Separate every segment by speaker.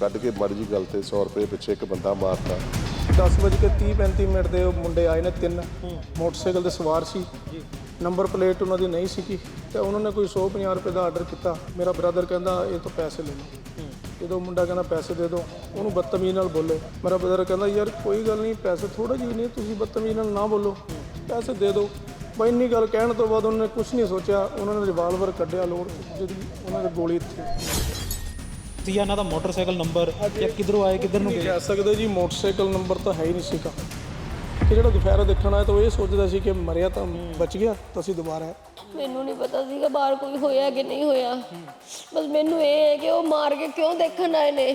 Speaker 1: ਕੱਢ ਕੇ ਮਰਜ਼ੀ ਗੱਲ ਤੇ 100 ਰੁਪਏ ਪਿੱਛੇ ਇੱਕ ਬੰਦਾ ਮਾਰਤਾ।
Speaker 2: 10 ਵਜੇ ਕੇ 30 35 ਮਿੰਟ ਦੇ ਉਹ ਮੁੰਡੇ ਆਏ ਨੇ ਤਿੰਨ। ਮੋਟਰਸਾਈਕਲ ਤੇ ਸਵਾਰ ਸੀ। ਨੰਬਰ ਪਲੇਟ ਉਹਨਾਂ ਦੀ ਨਹੀਂ ਸੀਗੀ ਤੇ ਉਹਨਾਂ ਨੇ ਕੋਈ 150 ਰੁਪਏ ਦਾ ਆਰਡਰ ਕੀਤਾ। ਮੇਰਾ ਬ੍ਰਦਰ ਕਹਿੰਦਾ, ਇਹ ਤੋਂ ਪੈਸੇ ਲੈ ਲਓ। ਜਦੋਂ ਮੁੰਡਾ ਕਹਿੰਦਾ, ਪੈਸੇ ਦੇ ਦਿਓ। ਉਹਨੂੰ ਬਦਤਮੀਜ਼ ਨਾਲ ਬੋਲੇ। ਮੇਰਾ ਬ੍ਰਦਰ ਕਹਿੰਦਾ, ਯਾਰ, ਕੋਈ ਗੱਲ ਨਹੀਂ, ਪੈਸੇ ਥੋੜਾ ਜਿਹੀ ਨੇ, ਤੁਸੀਂ ਬਦਤਮੀਜ਼ ਨਾਲ ਨਾ ਬੋਲੋ। ਪੈਸੇ ਦੇ ਦਿਓ। ਬਈ ਇੰਨੀ ਗੱਲ ਕਹਿਣ ਤੋਂ ਬਾਅਦ ਉਹਨਾਂ ਨੇ ਕੁਝ ਨਹੀਂ ਸੋਚਿਆ। ਉਹਨਾਂ ਨੇ ਰਿਵਾਲਵਰ ਕੱਢਿਆ, ਲੋੜ ਜਿਹਦੀ ਉਹਨਾਂ ਦੇ ਗੋਲੀ ਇੱਥੇ
Speaker 3: ਸੀ ਇਹਨਾਂ ਦਾ ਮੋਟਰਸਾਈਕਲ ਨੰਬਰ ਜਾਂ ਕਿੱਧਰੋਂ ਆਏ ਕਿੱਧਰ ਨੂੰ
Speaker 2: ਨਹੀਂ
Speaker 3: ਗਏ?
Speaker 2: ਕਹਿ ਸਕਦੇ ਜੀ ਮੋਟਰਸਾਈਕਲ ਨੰਬਰ ਤਾਂ ਹੈ ਹੀ ਨਹੀਂ ਸੀਗਾ। ਕਿ ਜਿਹੜਾ ਦੁਪਹਿਰ ਦੇਖਣ ਆਇਆ ਤਾਂ ਉਹ ਇਹ ਸੋਚਦਾ ਸੀ ਕਿ ਮਰਿਆ ਤਾਂ ਬਚ ਗਿਆ ਤਾਂ ਅਸੀਂ ਦੁਬਾਰਾ
Speaker 4: ਮੈਨੂੰ ਨਹੀਂ ਪਤਾ ਸੀਗਾ ਬਾਹਰ ਕੋਈ ਹੋਇਆ ਕਿ ਨਹੀਂ ਹੋਇਆ। ਬਸ ਮੈਨੂੰ ਇਹ ਹੈ ਕਿ ਉਹ ਮਾਰ ਕੇ ਕਿਉਂ ਦੇਖਣ ਆਏ ਨੇ?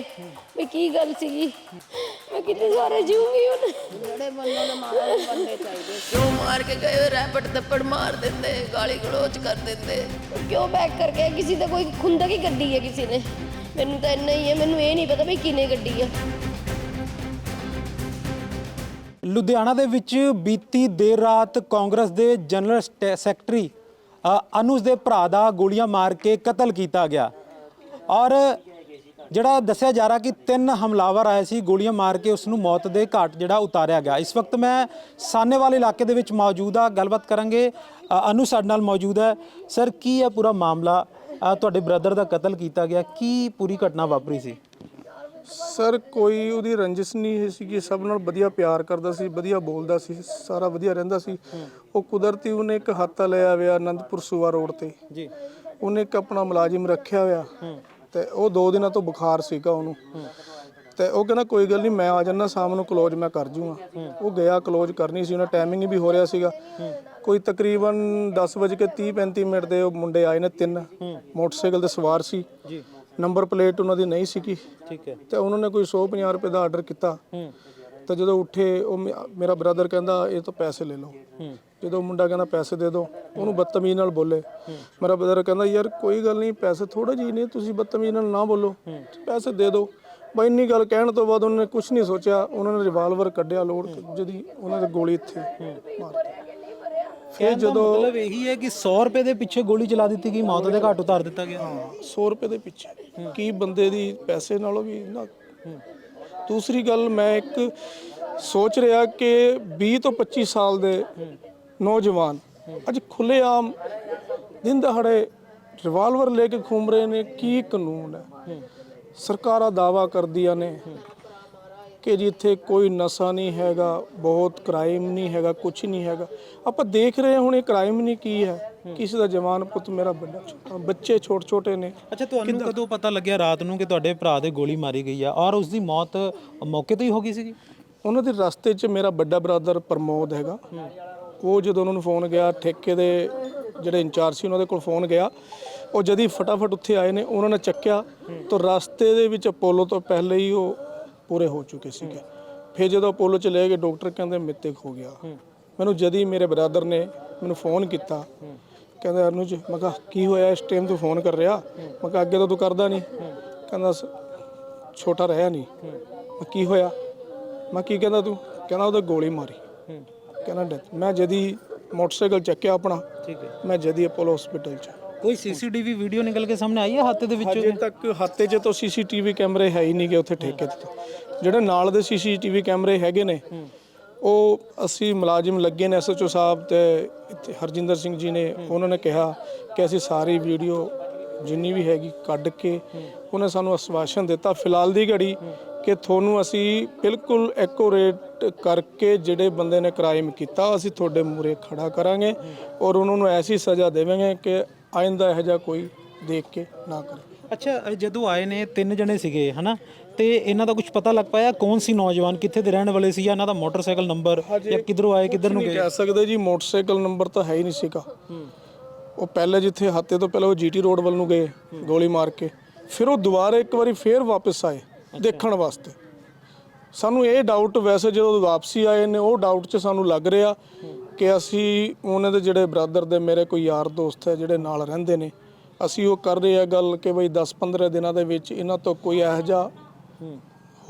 Speaker 4: ਵੀ ਕੀ ਗੱਲ ਸੀਗੀ? ਮੈਂ ਕਿੰਨੇ ਸਾਰੇ ਜੀਉਂਗੀ ਹੁਣ? ਜਿਹੜੇ ਬੰਦੇ ਨੇ ਮਾਰੇ ਬੰਦੇ ਚਾਹੀਦੇ ਕਿਉਂ ਮਾਰ ਕੇ ਗਏ ਰੈਪਟ ਤੱਪੜ ਮਾਰ ਦਿੰਦੇ ਗਾਲੀ ਗਲੋਚ ਕਰ ਦਿੰਦੇ। ਕਿਉਂ ਬੈਕ ਕਰਕੇ ਕਿਸੇ ਦਾ ਕੋਈ ਖੁੰਦਕ ਹੀ ਗੱਡੀ ਹੈ ਕਿਸੇ ਨੇ। ਮੈਨੂੰ ਤਾਂ ਇੰਨਾ ਹੀ ਹੈ ਮੈਨੂੰ ਇਹ ਨਹੀਂ ਪਤਾ ਵੀ ਕਿਨੇ ਗੱਡੀ ਹੈ
Speaker 3: ਲੁਧਿਆਣਾ ਦੇ ਵਿੱਚ ਬੀਤੀ ਦੇਰ ਰਾਤ ਕਾਂਗਰਸ ਦੇ ਜਨਰਲ ਸਟੈ- ਸੈਕਟਰੀ ਅ, ਅਨੁਜ ਦੇ ਭਰਾ ਦਾ ਗੋਲੀਆਂ ਮਾਰ ਕੇ ਕਤਲ ਕੀਤਾ ਗਿਆ। ਔਰ ਜਿਹੜਾ ਦੱਸਿਆ ਜਾ ਰਿਹਾ ਕਿ ਤਿੰਨ ਹਮਲਾਵਰ ਆਏ ਸੀ ਗੋਲੀਆਂ ਮਾਰ ਕੇ ਉਸ ਨੂੰ ਮੌਤ ਦੇ ਘਾਟ ਜਿਹੜਾ ਉਤਾਰਿਆ ਗਿਆ। ਇਸ ਵਕਤ ਮੈਂ ਸਾਨੇਵਾਲ ਇਲਾਕੇ ਦੇ ਵਿੱਚ ਮੌਜੂਦ ਆ ਗੱਲਬਾਤ ਕਰਾਂਗੇ। ਅ, ਅਨੂ ਸਾਡੇ ਨਾਲ ਮੌਜੂਦ ਹੈ। ਸਰ ਕੀ ਹੈ ਪੂਰਾ ਮਾਮਲਾ? ਅ, ਤੁਹਾਡੇ ਬ੍ਰਦਰ ਦਾ ਕਤਲ ਕੀਤਾ ਗਿਆ ਕੀ ਪੂਰੀ ਘਟਨਾ ਵਾਪਰੀ ਸੀ?
Speaker 2: ਸਰ ਕੋਈ ਉਹਦੀ ਰੰਜਿਸ਼ ਨਹੀਂ ਸੀ ਕਿ ਸਭ ਨਾਲ ਵਧੀਆ ਪਿਆਰ ਕਰਦਾ ਸੀ ਵਧੀਆ ਬੋਲਦਾ ਸੀ ਸਾਰਾ ਵਧੀਆ ਰਹਿੰਦਾ ਸੀ। ਉਹ ਕੁਦਰਤੀ ਉਹਨੇ ਇੱਕ ਹੱਤਾ ਲਿਆ ਹੋਇਆ ਆਨੰਦਪੁਰ ਸੂਆ ਰੋਡ ਤੇ।
Speaker 3: ਜੀ।
Speaker 2: ਉਹਨੇ ਇੱਕ ਆਪਣਾ ਮੁਲਾਜ਼ਮ ਰੱਖਿਆ ਹੋਇਆ ਤੇ ਉਹ ਦੋ ਦਿਨਾਂ ਤੋਂ ਬੁਖਾਰ ਸੀਗਾ ਉਹਨੂੰ। ਤੇ ਉਹ ਕਹਿੰਦਾ ਕੋਈ ਗੱਲ ਨਹੀਂ ਮੈਂ ਆ ਜਾਣਾ ਸ਼ਾਮ ਨੂੰ ਕਲੋਜ਼ ਮੈਂ ਕਰ ਜੂਗਾ। ਉਹ ਗਿਆ ਕਲੋਜ਼ ਕਰਨੀ ਸੀ ਉਹਨਾਂ ਟਾਈਮਿੰਗ ਵੀ ਹੋ ਰਿਹਾ ਸੀਗਾ। ਕੋਈ ਤਕਰੀਬਨ 10 ਵਜੇ ਕੇ 30 35 ਮਿੰਟ ਦੇ ਉਹ ਮੁੰਡੇ ਆਏ ਨੇ ਤਿੰਨ। ਮੋਟਰਸਾਈਕਲ ਤੇ ਸਵਾਰ ਸੀ।
Speaker 3: ਜੀ।
Speaker 2: ਨੰਬਰ ਪਲੇਟ ਉਹਨਾਂ ਦੀ ਨਹੀਂ ਸੀਗੀ।
Speaker 3: ਠੀਕ ਹੈ।
Speaker 2: ਤੇ ਉਹਨਾਂ ਨੇ ਕੋਈ 150 ਰੁਪਏ ਦਾ ਆਰਡਰ ਕੀਤਾ। ਤੇ ਜਦੋਂ ਉੱਠੇ ਉਹ ਮੇਰਾ ਬ੍ਰਦਰ ਕਹਿੰਦਾ ਇਹ ਤੋਂ ਪੈਸੇ ਲੈ ਲਓ। ਜਦੋਂ ਮੁੰਡਾ ਕਹਿੰਦਾ ਪੈਸੇ ਦੇ ਦਿਓ ਉਹਨੂੰ ਬਦਤਮੀਜ਼ ਨਾਲ ਬੋਲੇ। ਮੇਰਾ ਬ੍ਰਦਰ ਕਹਿੰਦਾ ਯਾਰ ਕੋਈ ਗੱਲ ਨਹੀਂ ਪੈਸੇ ਥੋੜੇ ਜਿਹੇ ਨੇ ਤੁਸੀਂ ਬਦਤਮੀਜ਼ ਨਾਲ ਨਾ ਬੋਲੋ। ਪੈਸੇ ਦੇ ਦਿਓ ਬਈ ਇੰਨੀ ਗੱਲ ਕਹਿਣ ਤੋਂ ਬਾਅਦ ਉਹਨਾਂ ਨੇ ਕੁਝ ਨਹੀਂ ਸੋਚਿਆ ਉਹਨਾਂ ਨੇ ਰਿਵਾਲਵਰ ਕੱਢਿਆ ਲੋੜ ਜਿਹਦੀ ਉਹਨਾਂ ਦੇ ਗੋਲੀ ਇੱਥੇ ਮਾਰਤੀ
Speaker 3: ਜਦੋਂ ਮਤਲਬ ਇਹੀ ਹੈ ਕਿ 100 ਰੁਪਏ ਦੇ ਪਿੱਛੇ ਗੋਲੀ ਚਲਾ ਦਿੱਤੀ ਗਈ ਮੌਤ ਦੇ ਘਾਟ ਉਤਾਰ ਦਿੱਤਾ ਗਿਆ।
Speaker 2: 100 ਰੁਪਏ ਦੇ ਪਿੱਛੇ। ਕੀ ਬੰਦੇ ਦੀ ਪੈਸੇ ਨਾਲੋਂ ਵੀ ਨਾ ਦੂਸਰੀ ਗੱਲ ਮੈਂ ਇੱਕ ਸੋਚ ਰਿਹਾ ਕਿ 20 ਤੋਂ 25 ਸਾਲ ਦੇ ਨੌਜਵਾਨ ਅੱਜ ਖੁੱਲੇਆਮ ਦਿਨ ਦਹਾੜੇ ਰਿਵਾਲਵਰ ਲੈ ਕੇ ਘੁੰਮ ਰਹੇ ਨੇ ਕੀ ਕਾਨੂੰਨ ਹੈ। ਸਰਕਾਰਾਂ ਦਾਵਾ ਕਰਦੀਆਂ ਨੇ ਕਿ ਜੀ ਇੱਥੇ ਕੋਈ ਨਸ਼ਾ ਨਹੀਂ ਹੈਗਾ ਬਹੁਤ ਕ੍ਰਾਈਮ ਨਹੀਂ ਹੈਗਾ ਕੁਝ ਨਹੀਂ ਹੈਗਾ। ਆਪਾਂ ਦੇਖ ਰਹੇ ਹੁਣ ਇਹ ਕ੍ਰਾਈਮ ਨਹੀਂ ਕੀ ਹੈ। ਕਿਸੇ ਦਾ ਜਵਾਨ ਪੁੱਤ ਮੇਰਾ ਵੱਡਾ ਬੱਚੇ ਛੋਟੇ ਛੋਟੇ ਨੇ।
Speaker 3: ਅੱਛਾ ਤੁਹਾਨੂੰ ਕਦੋਂ? ਪਤਾ ਲੱਗਿਆ ਰਾਤ ਨੂੰ ਕਿ ਤੁਹਾਡੇ ਭਰਾ ਦੇ ਗੋਲੀ ਮਾਰੀ ਗਈ ਆ ਔਰ ਉਸ ਦੀ ਮੌਤ ਮੌਕੇ ਤੇ ਹੀ ਹੋ ਗਈ ਸੀ
Speaker 2: ਉਹਨਾਂ ਦੇ ਰਸਤੇ 'ਚ ਮੇਰਾ ਵੱਡਾ ਬ੍ਰਦਰ ਪ੍ਰਮੋਦ ਹੈਗਾ। ਉਹ ਜਦੋਂ ਉਹਨਾਂ ਨੂੰ ਫੋਨ ਗਿਆ ਠੇਕੇ ਦੇ ਜਿਹੜੇ ਇੰਚਾਰਜ ਸੀ ਉਹਨਾਂ ਦੇ ਕੋਲ ਫੋਨ ਗਿਆ। ਉਹ ਜਦੀ ਫਟਾਫਟ ਉੱਥੇ ਆਏ ਨੇ ਉਹਨਾਂ ਨੇ ਚੱਕਿਆ ਤਾਂ ਰਸਤੇ ਦੇ ਵਿੱਚ ਅਪੋਲੋ ਤੋਂ ਪਹਿਲੇ ਹੀ ਉਹ ਪੂਰੇ ਹੋ ਚੁੱਕੇ ਸੀਗੇ। ਫਿਰ ਜਦੋਂ ਅਪੋਲੋ ਚ ਲੈ ਗਏ ਡਾਕਟਰ ਕਹਿੰਦੇ ਮਿੱਤੇਕ ਹੋ ਗਿਆ। ਮੈਨੂੰ ਜਦੀ ਮੇਰੇ ਬ੍ਰਦਰ ਨੇ ਮੈਨੂੰ ਫੋਨ ਕੀਤਾ। ਕਹਿੰਦਾ ਅਨੁਜ ਮੈਂ ਕਿਹਾ ਕੀ ਹੋਇਆ? ਇਸ ਟਾਈਮ ਤੂੰ ਫੋਨ ਕਰ ਰਿਹਾ? ਮੈਂ ਕਿਹਾ ਅੱਗੇ ਤਾਂ ਤੂੰ ਕਰਦਾ ਨਹੀਂ। ਕਹਿੰਦਾ ਛੋਟਾ ਰਹਿਆ ਨਹੀਂ। ਮੈਂ ਕੀ ਹੋਇਆ? ਮੈਂ ਕੀ ਕਹਿੰਦਾ ਤੂੰ? ਕਹਿੰਦਾ ਉਹਦੇ ਗੋਲੀ ਮਾਰੀ। ਕਹਿੰਦਾ ਡੈਥ। ਮੈਂ ਜਦੀ ਮੋਟਰਸਾਈਕਲ ਚੱਕਿਆ ਆਪਣਾ।
Speaker 3: ਠੀਕ ਹੈ।
Speaker 2: ਮੈਂ ਜਦੀ ਅਪੋਲੋ ਹਸਪੀਟਲ ਚ।
Speaker 3: ਕੋਈ ਸੀਸੀਟੀਵੀ ਵੀਡੀਓ ਨਿਕਲ ਕੇ ਸਾਹਮਣੇ ਆਈ ਹੈ ਹੱਥ ਦੇ ਵਿੱਚੋਂ?
Speaker 2: ਅਜੇ ਤੱਕ ਹੱਤੇ 'ਚ ਤਾਂ ਸੀਸੀਟੀਵੀ ਕੈਮਰੇ ਹੈ ਹੀ ਨਹੀਂਗੇ ਉੱਥੇ ਠੇਕੇ ਤੇ। ਜਿਹੜੇ ਨਾਲ ਦੇ ਸੀਸੀਟੀਵੀ ਕੈਮਰੇ ਹੈਗੇ ਨੇ ਉਹ ਅਸੀਂ ਮੁਲਾਜ਼ਮ ਲੱਗੇ ਨੇ ਐਸਐਚਓ ਸਾਹਿਬ ਤੇ ਇੱਥੇ ਹਰਜਿੰਦਰ ਸਿੰਘ ਜੀ ਨੇ ਉਹਨਾਂ ਨੇ ਕਿਹਾ ਕਿ ਅਸੀਂ ਸਾਰੀ ਵੀਡੀਓ ਜਿੰਨੀ ਵੀ ਹੈਗੀ ਕੱਢ ਕੇ ਉਹਨੇ ਸਾਨੂੰ ਆਸ਼ਵਾਸਨ ਦਿੱਤਾ। ਫਿਲਹਾਲ ਦੀ ਘੜੀ ਕਿ ਤੁਹਾਨੂੰ ਅਸੀਂ ਬਿਲਕੁਲ ਐਕੂਰੇਟ ਕਰਕੇ ਜਿਹੜੇ ਬੰਦੇ ਨੇ ਕ੍ਰਾਈਮ ਕੀਤਾ ਅਸੀਂ ਤੁਹਾਡੇ ਮੂਰੇ ਖੜਾ ਕਰਾਂਗੇ ਔਰ ਉਹਨਾਂ ਨੂੰ ਐਸੀ ਸਜ਼ਾ ਦੇਵਾਂਗੇ ਕਿ ਆਇੰਦਾ ਇਹੋ ਜਿਹਾ ਕੋਈ ਦੇਖ ਕੇ ਨਾ ਕਰੇ।
Speaker 3: ਅੱਛਾ ਜਦੋਂ ਆਏ ਨੇ ਤਿੰਨ ਜਣੇ ਸੀਗੇ ਹਨਾ? ਤੇ ਇਹਨਾਂ ਦਾ ਕੁਝ ਪਤਾ ਲੱਗ ਪਾਇਆ ਕੌਣ ਸੀ ਨੌਜਵਾਨ ਕਿੱਥੇ ਦੇ ਰਹਿਣ ਵਾਲੇ ਸੀ ਜਾਂ ਇਹਨਾਂ ਦਾ ਮੋਟਰਸਾਈਕਲ ਨੰਬਰ ਜਾਂ ਕਿੱਧਰੋਂ ਆਏ ਕਿੱਧਰ ਨੂੰ
Speaker 2: ਨਹੀਂ
Speaker 3: ਗਏ?
Speaker 2: ਕਹਿ ਸਕਦੇ ਜੀ ਮੋਟਰਸਾਈਕਲ ਨੰਬਰ ਤਾਂ ਹੈ ਹੀ ਨਹੀਂ ਸੀਗਾ। ਉਹ ਪਹਿਲੇ ਜਿੱਥੇ ਹੱਤੇ ਤੋਂ ਪਹਿਲਾਂ ਉਹ ਜੀਟੀ ਰੋਡ ਵੱਲ ਨੂੰ ਗਏ ਗੋਲੀ ਮਾਰ ਕੇ। ਫਿਰ ਉਹ ਦੁਬਾਰਾ ਇੱਕ ਵਾਰੀ ਫੇਰ ਵਾਪਸ ਆਏ ਦੇਖਣ ਵਾਸਤੇ। ਸਾਨੂੰ ਇਹ ਡਾਊਟ ਵੈਸੇ ਜਦੋਂ ਵਾਪਸੀ ਆਏ ਨੇ ਉਹ ਡਾਊਟ 'ਚ ਸਾਨੂੰ ਲੱਗ ਰਿਹਾ ਕਿ ਅਸੀਂ ਉਹਨਾਂ ਦੇ ਜਿਹੜੇ ਬ੍ਰਦਰ ਦੇ ਮੇਰੇ ਕੋਈ ਯਾਰ ਦੋਸਤ ਹੈ ਜਿਹੜੇ ਨਾਲ ਰਹਿੰਦੇ ਨੇ ਅਸੀਂ ਉਹ ਕਰ ਰਹੇ ਆ ਗੱਲ ਕਿ ਬਈ 10-15 ਦਿਨਾਂ ਦੇ ਵਿੱਚ ਇਹਨਾਂ ਤੋਂ ਕੋਈ ਇਹੋ ਜਿਹਾ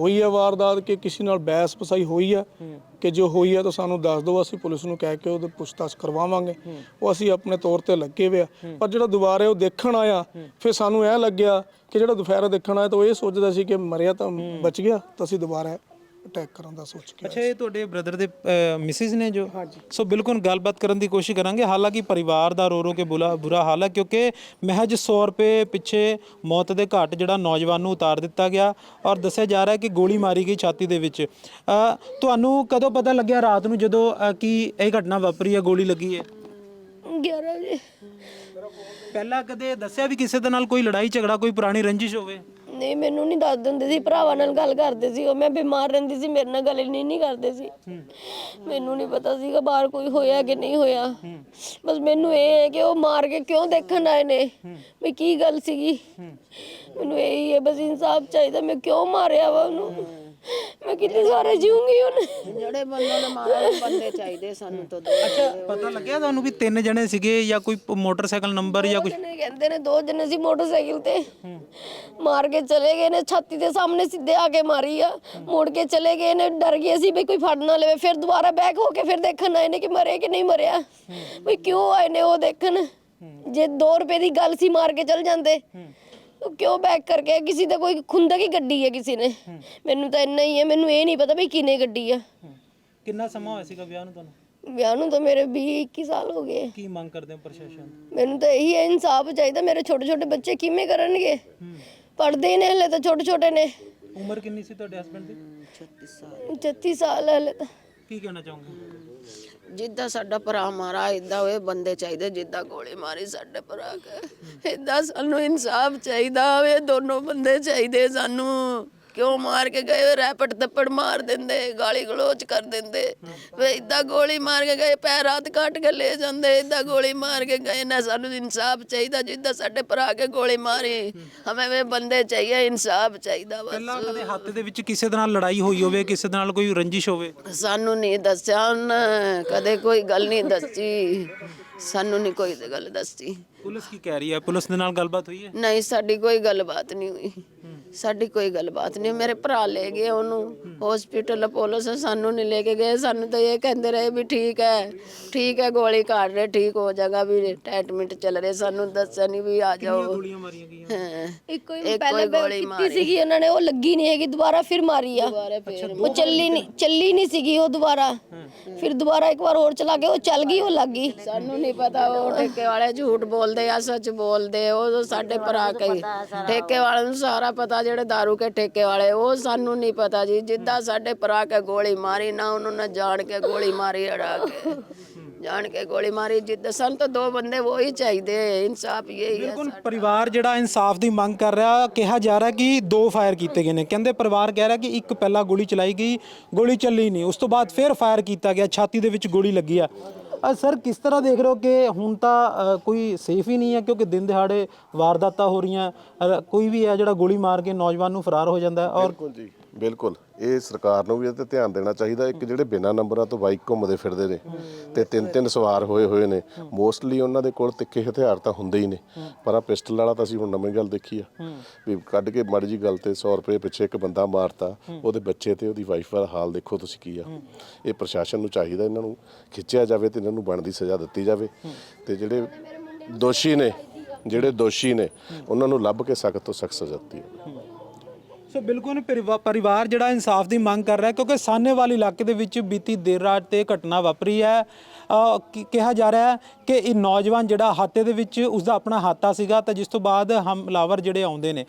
Speaker 2: ਹੋਈ ਹੈ ਵਾਰਦਾਤ ਕਿ ਕਿਸੇ ਨਾਲ ਬਹਿਸ ਪਸਾਈ ਹੋਈ ਹੈ। ਕਿ ਜੋ ਹੋਈ ਹੈ ਤਾਂ ਸਾਨੂੰ ਦੱਸ ਦਿਓ ਅਸੀਂ ਪੁਲਿਸ ਨੂੰ ਕਹਿ ਕੇ ਉਹਦੇ ਪੁੱਛਤਾਛ ਕਰਵਾਵਾਂਗੇ। ਉਹ ਅਸੀਂ ਆਪਣੇ ਤੌਰ ਤੇ ਲੱਗੇ ਹੋਏ ਆ। ਪਰ ਜਿਹੜਾ ਦੁਬਾਰੇ ਉਹ ਦੇਖਣ ਆਇਆ ਫਿਰ ਸਾਨੂੰ ਇਹ ਲੱਗਿਆ ਕਿ ਜਿਹੜਾ ਦੁਪਹਿਰ ਦੇਖਣ ਆਇਆ ਤਾਂ ਉਹ ਇਹ ਸੋਚਦਾ ਸੀ ਕਿ ਮਰਿਆ ਤਾਂ ਬਚ ਗਿਆ ਤਾਂ ਅਸੀਂ ਦੁਬਾਰਾ ਅਟੈਕ ਕਰਨ ਦਾ ਸੋਚ ਕੇ
Speaker 3: ਅੱਛਾ ਇਹ ਤੁਹਾਡੇ ਬ੍ਰਦਰ ਦੇ ਮਿਸਿਸ ਨੇ ਜੋ? ਸੋ ਬਿਲਕੁਲ ਗੱਲਬਾਤ ਕਰਨ ਦੀ ਕੋਸ਼ਿਸ਼ ਕਰਾਂਗੇ। ਹਾਲਾਂਕਿ ਪਰਿਵਾਰ ਦਾ ਰੋ ਰੋ ਕੇ ਬੁਲਾ ਬੁਰਾ ਹਾਲ ਹੈ ਕਿਉਂਕਿ ਮਹਿਜ 100 ਰੁਪਏ ਪਿੱਛੇ ਮੌਤ ਦੇ ਘਾਟ ਜਿਹੜਾ ਨੌਜਵਾਨ ਨੂੰ ਉਤਾਰ ਦਿੱਤਾ ਗਿਆ ਔਰ ਦੱਸਿਆ ਜਾ ਰਿਹਾ ਹੈ ਕਿ ਗੋਲੀ ਮਾਰੀ ਗਈ ਛਾਤੀ ਦੇ ਵਿੱਚ। ਅ, ਤੁਹਾਨੂੰ ਕਦੋਂ ਪਤਾ ਲੱਗਿਆ ਰਾਤ ਨੂੰ ਜਦੋਂ ਅ, ਕਿ ਇਹ ਘਟਨਾ ਵਾਪਰੀ ਹੈ ਗੋਲੀ ਲੱਗੀ ਹੈ?
Speaker 4: 11 ਵਜੇ।
Speaker 3: ਪਹਿਲਾਂ ਕਦੇ ਦੱਸਿਆ ਵੀ ਕਿਸੇ ਦੇ ਨਾਲ ਕੋਈ ਲੜਾਈ ਝਗੜਾ ਕੋਈ ਪੁਰਾਣੀ ਰੰਜਿਸ਼ ਹੋਵੇ?
Speaker 4: ਨਹੀਂ, ਮੈਨੂੰ ਨਹੀਂ ਦੱਸ ਦਿੰਦੇ ਸੀ, ਭਰਾਵਾਂ ਨਾਲ ਗੱਲ ਕਰਦੇ ਸੀ ਉਹ। ਮੈਂ ਬਿਮਾਰ ਰਹਿੰਦੀ ਸੀ, ਮੇਰੇ ਨਾਲ ਗੱਲ ਨਹੀਂ ਨਹੀਂ ਕਰਦੇ ਸੀ। ਮੈਨੂੰ ਨਹੀਂ ਪਤਾ ਸੀਗਾ ਬਾਹਰ ਕੋਈ ਹੋਇਆ ਕਿ ਨਹੀਂ ਹੋਇਆ। ਬਸ ਮੈਨੂੰ ਇਹ ਹੈ ਕਿ ਉਹ ਮਾਰ ਕੇ ਕਿਉਂ ਦੇਖਣ ਆਏ ਨੇ? ਵੀ ਕੀ ਗੱਲ ਸੀਗੀ? ਮੈਨੂੰ ਇਹੀ ਹੈ, ਬਸ ਇਨਸਾਫ ਚਾਹੀਦਾ, ਮੈਂ ਕਿਉਂ ਮਾਰਿਆ ਵਾ ਉਹਨੂੰ? ਮੈਂ ਕਿੰਨੇ ਸਾਰੇ ਜੀਉਂਗੀ ਹੁਣ?
Speaker 5: ਜਿਹੜੇ ਬੰਦੇ ਨੇ ਮਾਰੇ ਉਹ ਬੰਦੇ ਚਾਹੀਦੇ ਸਾਨੂੰ ਤਾਂ ਦੋ
Speaker 3: ਅੱਛਾ ਪਤਾ ਲੱਗਿਆ ਤੁਹਾਨੂੰ ਵੀ ਤਿੰਨ ਜਣੇ ਸੀਗੇ ਜਾਂ ਕੋਈ ਮੋਟਰਸਾਈਕਲ ਨੰਬਰ ਜਾਂ ਕੁਝ
Speaker 4: ਜਣੇ ਕਹਿੰਦੇ ਨੇ ਦੋ ਜਣੇ ਸੀ ਮੋਟਰਸਾਈਕਲ ਤੇ। ਮਾਰ ਕੇ ਚਲੇ ਗਏ ਨੇ ਛਾਤੀ ਦੇ ਸਾਹਮਣੇ ਸਿੱਧੇ ਆ ਕੇ ਮਾਰੀ ਆ। ਮੁੜ ਕੇ ਚਲੇ ਗਏ ਨੇ ਡਰ ਗਏ ਸੀ ਵੀ ਕੋਈ ਫੜ ਨਾ ਲਵੇ ਫਿਰ ਦੁਬਾਰਾ ਬੈਕ ਹੋ ਕੇ ਫਿਰ ਦੇਖਣ ਆਏ ਨੇ ਕਿ ਮਰੇ ਕਿ ਨਹੀਂ ਮਰਿਆ। ਵੀ ਕਿਉਂ ਆਏ ਨੇ ਉਹ ਦੇਖਣ? ਜੇ 2 ਰੁਪਏ ਦੀ ਗੱਲ ਸੀ ਮਾਰ ਕੇ ਚਲ ਜਾਂਦੇ। ਉਹ ਕਿਉਂ ਬੈਕ ਕਰਕੇ ਕਿਸੇ ਦਾ ਕੋਈ ਖੁੰਦਕ ਹੀ ਗੱਡੀ ਹੈ ਕਿਸੇ ਨੇ? ਮੈਨੂੰ ਤਾਂ ਇੰਨਾ ਹੀ ਹੈ ਮੈਨੂੰ ਇਹ ਨਹੀਂ ਪਤਾ ਵੀ ਕਿਨੇ ਗੱਡੀ ਆ।
Speaker 3: ਕਿੰਨਾ ਸਮਾਂ ਹੋਇਆ ਸੀਗਾ ਵਿਆਹ ਨੂੰ ਤੁਹਾਨੂੰ?
Speaker 4: ਵਿਆਹ ਨੂੰ ਤਾਂ ਮੇਰੇ 20 21 ਸਾਲ ਹੋ ਗਏ।
Speaker 3: ਕੀ ਮੰਗ ਕਰਦੇ ਹੋ ਪ੍ਰਸ਼ਾਸਨ
Speaker 4: ਮੈਨੂੰ ਤਾਂ ਇਹੀ ਹੈ ਇਨਸਾਫ ਚਾਹੀਦਾ ਮੇਰੇ ਛੋਟੇ ਛੋਟੇ ਬੱਚੇ ਕਿਵੇਂ ਕਰਨਗੇ? ਪੜਦੇ ਨੇ ਹਲੇ ਤਾਂ ਛੋਟੇ ਛੋਟੇ ਨੇ।
Speaker 3: ਉਮਰ ਕਿੰਨੀ ਸੀ ਤੁਹਾਡੇ ਹਸਬੰਡ ਦੀ?
Speaker 4: 36 ਸਾਲ ਹਲੇ ਤਾਂ।
Speaker 3: ਕੀ ਕਹਿਣਾ ਚਾਹੋਗੇ?
Speaker 5: ਜਿੱਦਾਂ ਸਾਡਾ ਭਰਾ ਮਾਰਾ ਇਦਾਂ ਉਹ ਬੰਦੇ ਚਾਹੀਦੇ, ਜਿੱਦਾਂ ਗੋਲੀ ਮਾਰੀ ਸਾਡੇ ਭਰਾ ਕੇ। ਇਦਾਂ ਸਾਨੂੰ ਇਨਸਾਫ ਚਾਹੀਦਾ ਹੋਵੇ, ਦੋਨੋਂ ਬੰਦੇ ਚਾਹੀਦੇ ਸਾਨੂੰ। ਕਿਉਂ ਮਾਰ ਕੇ ਗਏ ਰੈਪਟ ਤੱਪੜ ਮਾਰ ਦਿੰਦੇ ਗਾਲੀ ਗਲੋਚ ਕਰ ਦਿੰਦੇ। ਵੇ ਇਦਾਂ ਗੋਲੀ ਮਾਰ ਕੇ ਗਏ ਪੈਰ ਹੱਥ ਕੱਟ ਕੇ ਲੈ ਜਾਂਦੇ ਇਦਾਂ ਗੋਲੀ ਮਾਰ ਕੇ ਗਏ। ਨਾ ਸਾਨੂੰ ਇਨਸਾਫ ਚਾਹੀਦਾ ਜਿੱਦਾਂ ਸਾਡੇ ਭਰਾ ਕੇ ਗੋਲੀ ਮਾਰੀ। ਹਮੇ ਵੇ ਬੰਦੇ ਚਾਹੀਏ ਇਨਸਾਫ ਚਾਹੀਦਾ ਬਸ।
Speaker 3: ਪਹਿਲਾਂ ਕਦੇ ਹੱਥ ਦੇ ਵਿੱਚ ਕਿਸੇ ਦੇ ਨਾਲ ਲੜਾਈ ਹੋਈ ਹੋਵੇ ਕਿਸੇ ਦੇ ਨਾਲ ਕੋਈ ਰੰਜਿਸ਼ ਹੋਵੇ?
Speaker 5: ਸਾਨੂੰ ਨਹੀਂ ਦੱਸਿਆ ਉਹਨੇ ਕਦੇ ਕੋਈ ਗੱਲ ਨਹੀਂ ਦੱਸੀ। ਸਾਨੂੰ ਨਹੀਂ ਕੋਈ ਗੱਲ ਦੱਸੀ।
Speaker 3: ਪੁਲਿਸ ਕੀ ਕਹਿ ਰਹੀ ਹੈ? ਪੁਲਿਸ ਦੇ ਨਾਲ ਗੱਲਬਾਤ ਹੋਈ ਹੈ?
Speaker 5: ਨਹੀਂ ਸਾਡੀ ਕੋਈ ਗੱਲਬਾਤ ਨਹੀਂ ਹੋਈ। ਸਾਡੀ ਕੋਈ ਗੱਲਬਾਤ ਨਹੀਂ ਮੇਰੇ ਭਰਾ ਲੈ ਗਏ ਉਹਨੂੰ ਹਸਪੀਟਲ ਪੁਲਿਸ ਸਾਨੂੰ ਨਹੀਂ ਲੈ ਕੇ ਗਏ ਸਾਨੂੰ ਤਾਂ ਇਹ ਕਹਿੰਦੇ ਰਹੇ ਵੀ ਠੀਕ ਹੈ ਠੀਕ ਹੈ ਗੋਲੀ ਕਾੜ ਰਹੇ ਠੀਕ ਹੋ ਜਾਏਗਾ ਵੀ ਟ੍ਰੀਟਮੈਂਟ ਚੱਲ ਰਿਹਾ ਸਾਨੂੰ ਦੱਸਿਆ ਨਹੀਂ ਵੀ ਆ ਜਾਓ।
Speaker 3: ਗੋਲੀਆਂ ਮਾਰੀਆਂ ਗਈਆਂ?
Speaker 5: ਹਾਂ
Speaker 4: ਇੱਕੋ ਹੀ
Speaker 5: ਇੱਕੋ ਹੀ
Speaker 4: ਪਹਿਲੇ
Speaker 5: ਗੋਲੀ
Speaker 4: ਕੀਤੀ ਸੀਗੀ ਉਹਨਾਂ ਨੇ ਉਹ ਲੱਗੀ ਨਹੀਂ ਹੈਗੀ ਦੁਬਾਰਾ ਫਿਰ ਮਾਰੀ ਆ। ਉਹ ਚੱਲੀ ਨਹੀਂ ਚੱਲੀ ਨਹੀਂ ਸੀਗੀ ਉਹ ਦੁਬਾਰਾ। ਫਿਰ ਦੁਬਾਰਾ ਇੱਕ ਵਾਰ ਹੋਰ ਚਲਾ ਕੇ ਉਹ ਚੱਲ ਗਈ ਉਹ ਲੱਗ ਗਈ।
Speaker 5: ਸਾਨੂੰ ਨਹੀਂ ਪਤਾ ਉਹ ਠੇਕੇ ਵਾਲੇ ਝੂਠ ਬੋਲਦੇ ਆ ਸੱਚ ਬੋਲਦੇ ਉਹ ਸਾਡੇ ਭਰਾ ਕਈ ਠੇਕੇ ਵਾਲਿਆਂ ਨੂੰ ਸਾਰਾ ਪਤਾ ਜਿਹੜੇ दारू ਕੇ ਠੇਕੇ ਵਾਲੇ, ਉਹ ਸਾਨੂੰ ਨਹੀਂ ਪਤਾ ਜੀ। ਜਿੱਦਾਂ ਸਾਡੇ ਭਰਾ ਕੇ ਗੋਲੀ ਮਾਰੀ, ਨਾ ਉਹਨਾਂ ਨੇ ਜਾਣ ਕੇ ਗੋਲੀ ਮਾਰੀ, ਅੜਾ ਕੇ। ਜਾਣ ਕੇ ਗੋਲੀ ਮਾਰੀ, ਜਿੱਦਾਂ ਸਾਨੂੰ ਤਾਂ ਦੋ ਬੰਦੇ ਉਹ ਚਾਹੀਦੇ ਇਨਸਾਫ ਇਹ ਹੈ
Speaker 3: ਬਿਲਕੁਲ, ਪਰਿਵਾਰ ਜਿਹੜਾ ਇਨਸਾਫ ਦੀ ਮੰਗ ਕਰ ਰਿਹਾ, ਕਿਹਾ ਜਾ ਰਿਹਾ ਕਿ ਦੋ ਫਾਇਰ ਕੀਤੇ ਗਏ ਨੇ। ਕਹਿੰਦੇ ਪਰਿਵਾਰ ਕਹਿ ਰਿਹਾ ਕਿ ਇੱਕ ਪਹਿਲਾਂ ਗੋਲੀ ਚਲਾਈ ਗਈ, ਗੋਲੀ ਚੱਲੀ ਨਹੀਂ। ਉਸ ਤੋਂ ਬਾਅਦ ਫਿਰ ਫਾਇਰ ਕੀਤਾ ਗਿਆ, ਛਾਤੀ ਦੇ ਵਿੱਚ ਗੋਲੀ ਲੱਗੀ ਆ। ਸਰ ਕਿਸ ਤਰ੍ਹਾਂ ਦੇਖ ਰਹੇ ਹੋ ਕਿ ਹੁਣ ਤਾਂ ਅ, ਕੋਈ ਸੇਫ ਹੀ ਨਹੀਂ ਹੈ ਕਿਉਂਕਿ ਦਿਨ ਦਿਹਾੜੇ ਵਾਰਦਾਤਾਂ ਹੋ ਰਹੀਆਂ ਅ, ਕੋਈ ਵੀ ਹੈ ਜਿਹੜਾ ਗੋਲੀ ਮਾਰ ਕੇ ਨੌਜਵਾਨ ਨੂੰ ਫਰਾਰ ਹੋ ਜਾਂਦਾ ਹੈ ਔਰ
Speaker 1: ਬਿਲਕੁਲ ਜੀ। ਬਿਲਕੁਲ। ਇਹ ਸਰਕਾਰ ਨੂੰ ਵੀ ਇਹ ਤੇ ਧਿਆਨ ਦੇਣਾ ਚਾਹੀਦਾ। ਇੱਕ ਜਿਹੜੇ ਬਿਨਾਂ ਨੰਬਰਾਂ ਤੋਂ ਬਾਈਕ ਘੁੰਮਦੇ ਫਿਰਦੇ ਨੇ ਤੇ ਤਿੰਨ ਤਿੰਨ ਸਵਾਰ ਹੋਏ ਹੋਏ ਨੇ, ਮੋਸਟਲੀ ਉਹਨਾਂ ਦੇ ਕੋਲ ਤਿੱਖੇ ਹਥਿਆਰ ਤਾਂ ਹੁੰਦੇ ਹੀ ਨੇ। ਪਰ ਆ ਪਿਸਟਲ ਵਾਲਾ ਤਾਂ ਅਸੀਂ ਹੁਣ ਨਵੀਂ ਗੱਲ ਦੇਖੀ ਆ। ਵੀ ਕੱਢ ਕੇ ਮਾੜੀ ਜੀ ਗੱਲ ਤੇ 100 ਰੁਪਏ ਪਿੱਛੇ ਇੱਕ ਬੰਦਾ ਮਾਰਤਾ, ਉਹਦੇ ਬੱਚੇ ਤੇ ਉਹਦੀ ਵਾਈਫ ਦਾ ਹਾਲ ਦੇਖੋ ਤੁਸੀਂ ਕੀ ਆ। ਇਹ ਪ੍ਰਸ਼ਾਸਨ ਨੂੰ ਚਾਹੀਦਾ ਇਹਨਾਂ ਨੂੰ ਖਿੱਚਿਆ ਜਾਵੇ ਤੇ ਇਹਨਾਂ ਨੂੰ ਬਣਦੀ ਸਜ਼ਾ ਦਿੱਤੀ ਜਾਵੇ। ਤੇ ਜਿਹੜੇ ਦੋਸ਼ੀ ਨੇ, ਜਿਹੜੇ ਦੋਸ਼ੀ ਨੇ, ਉਹਨਾਂ ਨੂੰ ਲੱਭ ਕੇ ਸਖਤ ਤੋਂ ਸਖਤ ਸਜ਼ਾ ਦਿੱਤੀ ਜਾਵੇ।
Speaker 3: ਸੋ ਬਿਲਕੁਲ ਪਰਿਵਾ- ਪਰਿਵਾਰ ਜਿਹੜਾ ਇਨਸਾਫ ਦੀ ਮੰਗ ਕਰ ਰਿਹਾ ਹੈ ਕਿਉਂਕਿ ਸਾਹਨੇਵਾਲ ਇਲਾਕੇ ਦੇ ਵਿੱਚ ਬੀਤੀ ਦੇਰ ਰਾਤ ਤੇ ਘਟਨਾ ਵਾਪਰੀ ਹੈ। ਅ, ਕਿ- ਕਿਹਾ ਜਾ ਰਿਹਾ ਹੈ ਕਿ ਇਹ ਨੌਜਵਾਨ ਜਿਹੜਾ ਹਾਤੇ ਦੇ ਵਿੱਚ ਉਸਦਾ ਆਪਣਾ ਹਾਤਾ ਸੀਗਾ ਤਾਂ ਜਿਸ ਤੋਂ ਬਾਅਦ ਹਮਲਾਵਰ ਜਿਹੜੇ ਆਉਂਦੇ ਨੇ।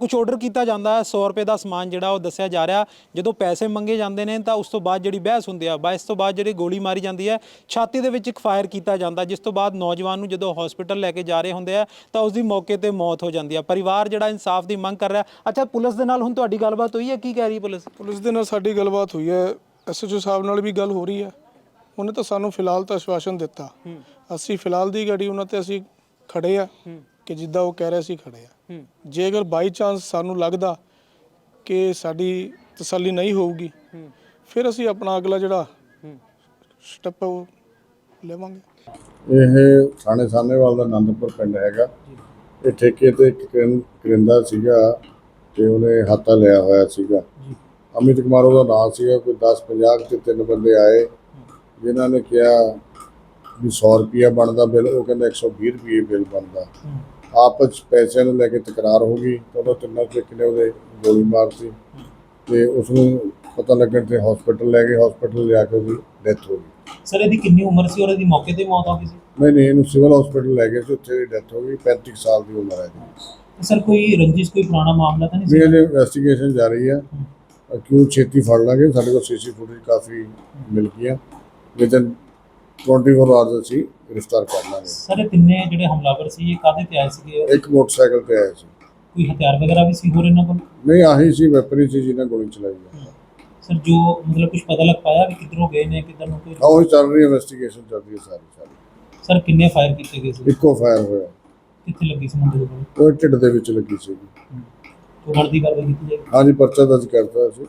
Speaker 3: ਕੁਝ ਆਰਡਰ ਕੀਤਾ ਜਾਂਦਾ ਹੈ 100 ਰੁਪਏ ਦਾ ਸਮਾਨ ਜਿਹੜਾ ਉਹ ਦੱਸਿਆ ਜਾ ਰਿਹਾ। ਜਦੋਂ ਪੈਸੇ ਮੰਗੇ ਜਾਂਦੇ ਨੇ ਤਾਂ ਉਸ ਤੋਂ ਬਾਅਦ ਜਿਹੜੀ ਬਹਿਸ ਹੁੰਦੀ ਆ ਬਹਿਸ ਤੋਂ ਬਾਅਦ ਜਿਹੜੀ ਗੋਲੀ ਮਾਰੀ ਜਾਂਦੀ ਹੈ ਛਾਤੀ ਦੇ ਵਿੱਚ ਇੱਕ ਫਾਇਰ ਕੀਤਾ ਜਾਂਦਾ ਜਿਸ ਤੋਂ ਬਾਅਦ ਨੌਜਵਾਨ ਨੂੰ ਜਦੋਂ ਹਸਪੀਟਲ ਲੈ ਕੇ ਜਾ ਰਹੇ ਹੁੰਦੇ ਆ ਤਾਂ ਉਸ ਦੀ ਮੌਕੇ ਤੇ ਮੌਤ ਹੋ ਜਾਂਦੀ ਆ। ਪਰਿਵਾਰ ਜਿਹੜਾ ਇਨਸਾਫ ਦੀ ਮੰਗ ਕਰ ਰਿਹਾ। ਅੱਛਾ ਪੁਲਿਸ ਦੇ ਨਾਲ ਹੁਣ ਤੁਹਾਡੀ ਗੱਲਬਾਤ ਹੋਈ ਹੈ? ਕੀ ਕਹਿ ਰਹੀ ਪੁਲਿਸ?
Speaker 2: ਪੁਲਿਸ ਦੇ ਨਾਲ ਸਾਡੀ ਗੱਲਬਾਤ ਹੋਈ ਹੈ। ਐਸਐਚਓ ਸਾਹਿਬ ਨਾਲ ਵੀ ਗੱਲ ਹੋ ਰਹੀ ਹੈ। ਉਹਨੇ ਤਾਂ ਸਾਨੂੰ ਫਿਲਹਾਲ ਤਾਂ ਆਸ਼ਵਾਸਨ ਦਿੱਤਾ। ਅਸੀਂ ਫਿਲਹਾਲ ਦੀ ਗਾੜੀ ਉਹਨਾਂ ਤੇ ਅਸੀਂ ਖੜੇ ਆ ਕਿ ਜਿੱਦਾਂ ਉਹ ਕਹਿ ਰਹੇ ਸੀ ਖੜੇ ਆ। ਜੇ ਅਗਰ ਬਾਈ ਚਾਂਸ ਸਾਨੂੰ ਲੱਗਦਾ ਕਿ ਸਾਡੀ ਤਸੱਲੀ ਨਹੀਂ ਹੋਊਗੀ ਫਿਰ ਅਸੀਂ ਆਪਣਾ ਅਗਲਾ ਜਿਹੜਾ ਸਟੈਪ ਉਹ ਲਵਾਂਗੇ।
Speaker 6: ਇਹ ਥਾਣੇ ਸਾਹਨੇਵਾਲ ਦਾ ਆਨੰਦਪੁਰ ਪਿੰਡ ਹੈਗਾ। ਇਹ ਠੇਕੇ ਤੇ ਕਰਿੰਦਾ ਸੀਗਾ। ਤੇ ਉਹਨੇ ਹਾਤਾ ਲਿਆ ਹੋਇਆ ਸੀਗਾ। ਅਮਿਤ ਕੁਮਾਰ ਉਹਦਾ ਨਾਮ ਸੀਗਾ ਕੋਈ 10 50 ਤੇ ਤਿੰਨ ਬੰਦੇ ਆਏ ਜਿਨ੍ਹਾਂ ਨੇ ਕਿਹਾ ਵੀ 100 ਰੁਪਿਆ ਬਣਦਾ ਬਿੱਲ ਉਹ ਕਹਿੰਦਾ 120 ਰੁਪਏ ਬਿੱਲ ਬਣਦਾ। ਆਪਸ ਪੈਸਿਆਂ ਨੂੰ ਲੈ ਕੇ ਤਕਰਾਰ ਹੋ ਗਈ ਤਾਂ ਉਹਨਾਂ ਤਿੰਨਾਂ ਚੋਂ ਇੱਕ ਨੇ ਉਹਦੇ ਗੋਲੀ ਮਾਰਤੀ। ਤੇ ਉਸ ਨੂੰ ਪਤਾ ਲੱਗਣ ਤੇ ਹਸਪੀਟਲ ਲੈ ਗਏ ਹਸਪੀਟਲ ਲਿਆ ਕੇ ਉਹਦੀ ਡੈਥ ਹੋ ਗਈ।
Speaker 7: ਸਰ ਇਹਦੀ ਕਿੰਨੀ ਉਮਰ ਸੀ ਔਰ ਇਹਦੀ ਮੌਕੇ ਤੇ ਮੌਤ ਹੋ ਗਈ ਸੀ?
Speaker 6: ਨਹੀਂ ਨਹੀਂ ਇਹਨੂੰ ਸਿਵਲ ਹਸਪੀਟਲ ਲੈ ਗਏ ਸੀ ਉੱਥੇ ਦੀ ਡੈਥ ਹੋ ਗਈ 35 ਸਾਲ ਦੀ ਉਮਰ ਹੈ ਜੀ
Speaker 7: ਸਰ ਕੋਈ ਰੰਜਿਸ਼ ਕੋਈ ਪੁਰਾਣਾ ਮਾਮਲਾ ਤਾਂ ਨਹੀਂ
Speaker 6: ਵੀ
Speaker 7: ਸੀ
Speaker 6: ਇਹਦੀ ਇਨਵੈਸਟੀਗੇਸ਼ਨ ਜਾਰੀ ਹੈ ਕਿਉਂ ਛੇਤੀ ਫੜ ਲਾਂਗੇ ਸਾਡੇ ਕੋਲ ਸੀਸੀ ਫੁਟੇਜ ਕਾਫੀ ਮਿਲ ਗਈਆਂ ਵਿਦਨ 24 ਆਵਰਸ ਅਸੀਂ ਗ੍ਰਿਫਤਾਰ ਕਰ ਲਾਂਗੇ
Speaker 7: ਸਰ ਇਹ ਤਿੰਨੇ ਜਿਹੜੇ ਹਮਲਾਵਰ ਸੀ ਇਹ ਕਾਹਦੇ ਤੇ ਆਏ ਸੀਗੇ
Speaker 6: ਇੱਕ ਮੋਟਰਸਾਈਕਲ ਤੇ ਆਇਆ ਸੀ
Speaker 7: ਕੋਈ ਹਥਿਆਰ ਵਗੈਰਾ ਵੀ ਸੀ ਹੋਰ ਇਹਨਾਂ ਕੋਲ
Speaker 6: ਨਹੀਂ ਆਹੀ ਸੀ ਵੈਪਨ ਸੀ ਜਿਹਨਾਂ ਗੋਲੀ ਚਲਾਈ ਹੈ
Speaker 7: ਸਰ ਜੋ ਮਤਲਬ ਕੁਝ ਪਤਾ ਲੱਗ ਪਾਇਆ ਵੀ ਕਿੱਧਰੋਂ ਗਏ ਨੇ ਕਿੱਧਰ ਨੂੰ ਕੋਈ
Speaker 6: ਆਹ ਉਹ ਚੱਲ ਰਹੀ ਇਨਵੈਸਟੀਗੇਸ਼ਨ ਚੱਲ ਰਹੀ ਹੈ ਸਾਰੀ ਸਾਰੀ
Speaker 7: ਸਰ ਕਿੰਨੇ ਫਾਇਰ ਕੀਤੇ ਗਏ ਸੀ
Speaker 6: ਇੱਕੋ ਫਾਇਰ ਹੋਇਆ
Speaker 7: ਕਿੱਥੇ ਲੱਗੀ ਸੀ ਮੁੰਡੇ ਦੇ ਕੋਲ?
Speaker 6: ਉਹ ਢਿੱਡ ਦੇ ਵਿੱਚ ਲੱਗੀ ਸੀ।
Speaker 7: ਤੋਂ ਵਰਦੀ ਕਾਰਵਾਈ ਕੀਤੀ ਜਾਏਗੀ?
Speaker 6: ਹਾਂਜੀ ਪਰਚਾ ਦਰਜ ਕਰਤਾ ਸੀ।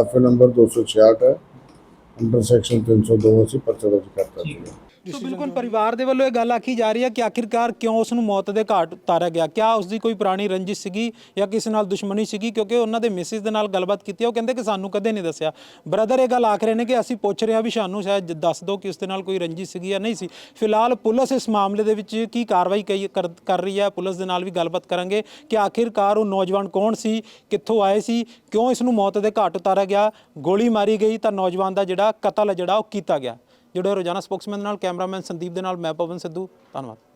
Speaker 6: ਐਫ ਨੰਬਰ 266 ਹੈ। ਅੰਡਰ ਸੈਕਸ਼ਨ 302 ਅਸੀਂ ਪਰਚਾ ਦਰਜ ਕਰਤਾ ਸੀ।
Speaker 3: ਸੋ ਬਿਲਕੁਲ ਪਰਿਵਾਰ ਦੇ ਵੱਲੋਂ ਇਹ ਗੱਲ ਆਖੀ ਜਾ ਰਹੀ ਹੈ ਕਿ ਆਖਿਰਕਾਰ ਕਿਉਂ ਉਸ ਨੂੰ ਮੌਤ ਦੇ ਘਾਟ ਉਤਾਰਿਆ ਗਿਆ? ਕਿਆ ਉਸ ਦੀ ਕੋਈ ਪੁਰਾਣੀ ਰੰਜਿਸ਼ ਸੀਗੀ ਜਾਂ ਕਿਸੇ ਨਾਲ ਦੁਸ਼ਮਣੀ ਸੀਗੀ? ਕਿਉਂਕਿ ਉਹਨਾਂ ਦੇ ਮਿਸਿਸ ਦੇ ਨਾਲ ਗੱਲਬਾਤ ਕੀਤੀ ਉਹ ਕਹਿੰਦੇ ਕਿ ਸਾਨੂੰ ਕਦੇ ਨਹੀਂ ਦੱਸਿਆ। ਬ੍ਰਦਰ ਇਹ ਗੱਲ ਆਖ ਰਹੇ ਨੇ ਕਿ ਅਸੀਂ ਪੁੱਛ ਰਹੇ ਹਾਂ ਵੀ ਸਾਨੂੰ ਸ਼ਾਇਦ ਦੱਸ ਦਿਓ ਕਿ ਉਸ ਦੇ ਨਾਲ ਕੋਈ ਰੰਜਿਸ਼ ਸੀਗੀ ਜਾਂ ਨਹੀਂ ਸੀ। ਫਿਲਹਾਲ ਪੁਲਿਸ ਇਸ ਮਾਮਲੇ ਦੇ ਵਿੱਚ ਕੀ ਕਾਰਵਾਈ ਕਰ ਰਹੀ ਹੈ? ਪੁਲਿਸ ਦੇ ਨਾਲ ਵੀ ਗੱਲਬਾਤ ਕਰਾਂਗੇ ਕਿ ਆਖਿਰਕਾਰ ਉਹ ਨੌਜਵਾਨ ਕੌਣ ਸੀ? ਕਿੱਥੋਂ ਆਏ ਸੀ? ਕਿਉਂ ਇਸ ਨੂੰ ਮੌਤ ਦੇ ਘਾਟ ਉਤਾਰਿਆ ਗਿਆ? ਗੋਲੀ ਮਾਰੀ ਗਈ ਤਾਂ ਨੌਜਵਾਨ ਦਾ ਜਿਹੜਾ ਕਤਲ ਜਿਹੜਾ ਉਹ ਕੀਤਾ ਗਿਆ। ਜੁੜੇ ਰੋਜ਼ਾਨਾ ਸਪੋਕਸਮੈਨ ਨਾਲ ਕੈਮਰਾਮੈਨ ਸੰਦੀਪ ਦੇ ਨਾਲ ਮੈਂ ਪਵਨ ਸਿੱਧੂ ਧੰਨਵਾਦ।